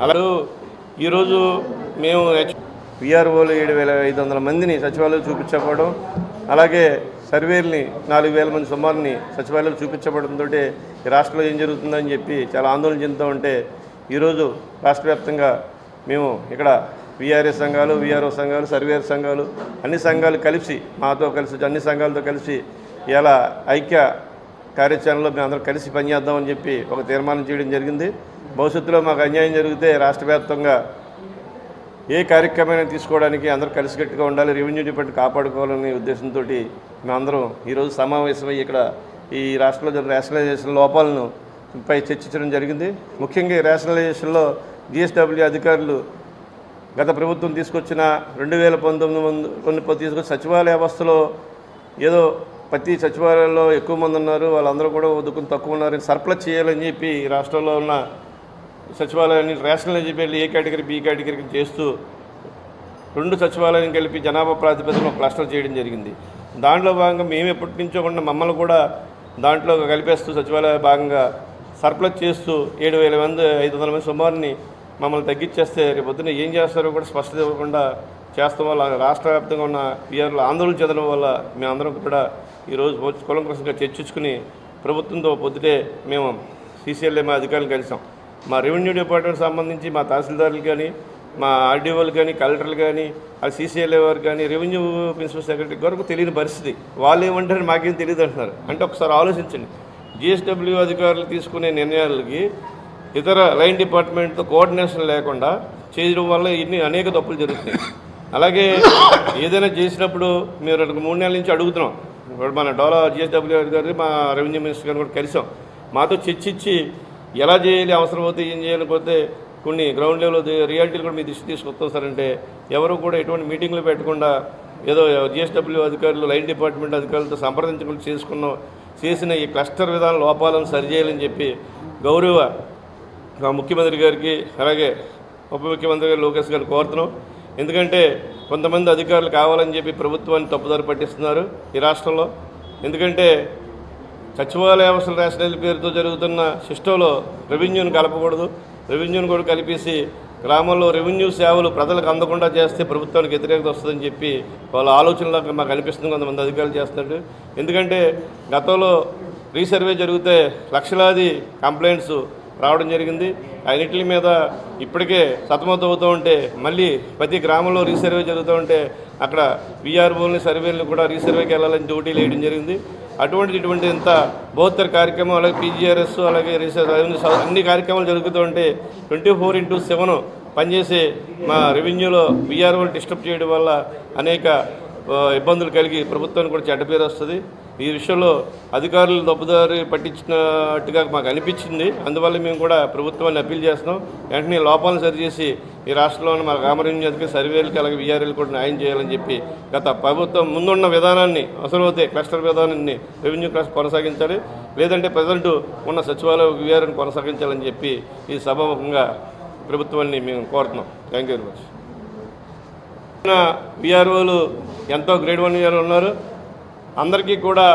అలా ఈరోజు మేము విఆర్ఓలు ఏడు వేల ఐదు వందల మందిని సచివాలయం చూపించకపోవడం అలాగే సర్వేల్ని నాలుగు వేల మంది సుమారుని సచివాలయం చూపించబడంతో ఈ రాష్ట్రంలో ఏం జరుగుతుందని చెప్పి చాలా ఆందోళన చెందుతూ ఉంటే ఈరోజు రాష్ట్ర వ్యాప్తంగా మేము ఇక్కడ విఆర్ఎస్ సంఘాలు విఆర్ఓ సంఘాలు సర్వేర్ సంఘాలు అన్ని సంఘాలు కలిసి మాతో కలిసి అన్ని సంఘాలతో కలిసి ఇలా ఐక్య కార్యాచరణలో మేము అందరం కలిసి పనిచేద్దామని చెప్పి ఒక తీర్మానం చేయడం జరిగింది. భవిష్యత్తులో మాకు అన్యాయం జరిగితే రాష్ట్ర వ్యాప్తంగా ఏ కార్యక్రమాన్ని తీసుకోవడానికి అందరూ కలిసికట్టుగా ఉండాలి రెవెన్యూ డిపార్ట్మెంట్ కాపాడుకోవాలనే ఉద్దేశంతో మేమందరం ఈరోజు సమావేశమై ఇక్కడ ఈ రాష్ట్రంలో జరిగిన రేషనలైజేషన్ లోపాలను పై చర్చించడం జరిగింది. ముఖ్యంగా ఈ రేషనలైజేషన్లో జిఎస్డబ్ల్యూ అధికారులు గత ప్రభుత్వం తీసుకొచ్చిన రెండు వేల పంతొమ్మిది తీసుకొచ్చిన కొన్ని సచివాలయ వ్యవస్థలో ఏదో ప్రతి సచివాలయంలో ఎక్కువ మంది ఉన్నారు వాళ్ళందరూ కూడా వద్దుకుని తక్కువ ఉన్నారని సర్ప్లస్ చేయాలని చెప్పి రాష్ట్రంలో ఉన్న సచివాలయాన్ని రేషనలైజ్ చెప్పి ఏ కేటగిరీ బి కేటగిరీకి చేస్తూ రెండు సచివాలయం కలిపి జనాభా ప్రాతిపదికన క్లస్టర్ చేయడం జరిగింది. దాంట్లో భాగంగా మేము ఎప్పటి నుంచో కూడా మమ్మల్ని కూడా దాంట్లో కలిపేస్తూ సచివాలయ భాగంగా సర్ప్లస్ చేస్తూ ఏడు వేల మంది ఐదు వందల మంది సుమారుని మమ్మల్ని తగ్గించేస్తే రేపొద్దున ఏం చేస్తారో కూడా స్పష్టత ఇవ్వకుండా చేస్తాం వల్ల రాష్ట్ర వ్యాప్తంగా ఉన్న పిఆర్లు ఆందోళన చెందడం వల్ల మేమందరం కూడా ఈరోజు కులంకరంగా చర్చించుకుని ప్రభుత్వంతో పొద్దుటే మేము సీసీఎల్ఏ అధికారులు కలిసాం. మా రెవెన్యూ డిపార్ట్మెంట్ సంబంధించి మా తహసీల్దారులు కానీ మా ఆర్డీఓలు కానీ కలెక్టర్లు కానీ ఆ సీసీఎల్ఏ వారు కానీ రెవెన్యూ ప్రిన్సిపల్ సెక్రటరీ వరకు తెలియని పరిస్థితి. వాళ్ళు ఏమంటారు మాకేం తెలియదు అంటున్నారు. అంటే ఒకసారి ఆలోచించండి. జిఎస్డబ్ల్యూ అధికారులు తీసుకునే నిర్ణయాలకి ఇతర లైన్ డిపార్ట్మెంట్తో కోఆర్డినేషన్ లేకుండా చేయడం వల్ల ఇన్ని అనేక తప్పులు జరుగుతాయి అలాగే ఏదైనా చేసినప్పుడు మీరు మూడు నెలల నుంచి అడుగుతున్నాం. ఇప్పుడు మన డోలా జిఎస్డబ్ల్యూ గారి మా రెవెన్యూ మినిస్టర్ గారిని కూడా కలిసాం. మాతో చర్చించి ఎలా చేయాలి అవసరం అవుతుంది ఏం చేయలేకపోతే కొన్ని గ్రౌండ్ లెవెల్ రియాలిటీలు కూడా మీ దృష్టి తీసుకొస్తాం సార్ అంటే ఎవరు కూడా ఎటువంటి మీటింగ్లు పెట్టకుండా ఏదో జిఎస్డబ్ల్యూ అధికారులు లైన్ డిపార్ట్మెంట్ అధికారులతో సంప్రదించకుండా చేసుకున్నాం చేసిన ఈ క్లస్టర్ విధాన లోపాలను సరిచేయాలని చెప్పి గౌరవ ముఖ్యమంత్రి గారికి అలాగే ఉప ముఖ్యమంత్రి గారు లోకేష్ గారిని కోరుతున్నాం. ఎందుకంటే కొంతమంది అధికారులు కావాలని చెప్పి ప్రభుత్వాన్ని తప్పుదారి పట్టిస్తున్నారు ఈ రాష్ట్రంలో. ఎందుకంటే సచివాలయ అవసరం రేషనల్ పేరుతో జరుగుతున్న సిస్టంలో రెవెన్యూని కలపకూడదు. రెవెన్యూని కూడా కలిపేసి గ్రామంలో రెవెన్యూ సేవలు ప్రజలకు అందకుండా చేస్తే ప్రభుత్వానికి వ్యతిరేకత వస్తుందని చెప్పి వాళ్ళ ఆలోచనలో మాకు అనిపిస్తుంది కొంతమంది అధికారులు చేస్తున్నట్టు. ఎందుకంటే గతంలో రీసర్వే జరిగితే లక్షలాది కంప్లైంట్స్ రావడం జరిగింది. అన్నిటి మీద ఇప్పటికే సతమతమవుతూ ఉంటే మళ్ళీ ప్రతి గ్రామంలో రీసర్వే జరుగుతూ ఉంటే అక్కడ విఆర్ఓల్ని సర్వేలను కూడా రీసర్వేకి వెళ్ళాలని డ్యూటీలు వేయడం జరిగింది. అటువంటి ఇటువంటి ఇంత బోధర్ కార్యక్రమం అలాగే పీజీఆర్ఎస్ అలాగే రీసెర్చ్ అన్ని కార్యక్రమాలు జరుగుతూ ఉంటే ట్వంటీ ఫోర్ ఇంటూ సెవెన్ పనిచేసే మా రెవెన్యూలో విఆర్ఓలు డిస్టర్బ్ చేయడం వల్ల అనేక ఇబ్బందులు కలిగి ప్రభుత్వానికి కూడా చెడ్డ పేరు వస్తుంది. ఈ విషయంలో అధికారులు తప్పుదారి పట్టించినట్టుగా మాకు అనిపించింది. అందువల్ల మేము కూడా ప్రభుత్వాన్ని అప్పీల్ చేస్తున్నాం. వెంటనే లోపాలను సరిచేసి ఈ రాష్ట్రంలోని మా రామరెంజకి సర్వేలకి అలాగే విఆర్ఏలు కూడా న్యాయం చేయాలని చెప్పి గత ప్రభుత్వం ముందున్న విధానాన్ని అవసరమైతే క్లస్టర్ విధానాన్ని రెవెన్యూ క్లస్టర్ కొనసాగించాలి. లేదంటే ప్రజెంట్ ఉన్న సచివాలయ విఆర్ఎన్ కొనసాగించాలని చెప్పి ఈ సభాముఖంగా ప్రభుత్వాన్ని మేము కోరుతున్నాం. Thank you very much. విఆర్ఓలు ఎంతో గ్రేడ్ వన్ ఇయర్ ఉన్నారు. అందరికీ కూడా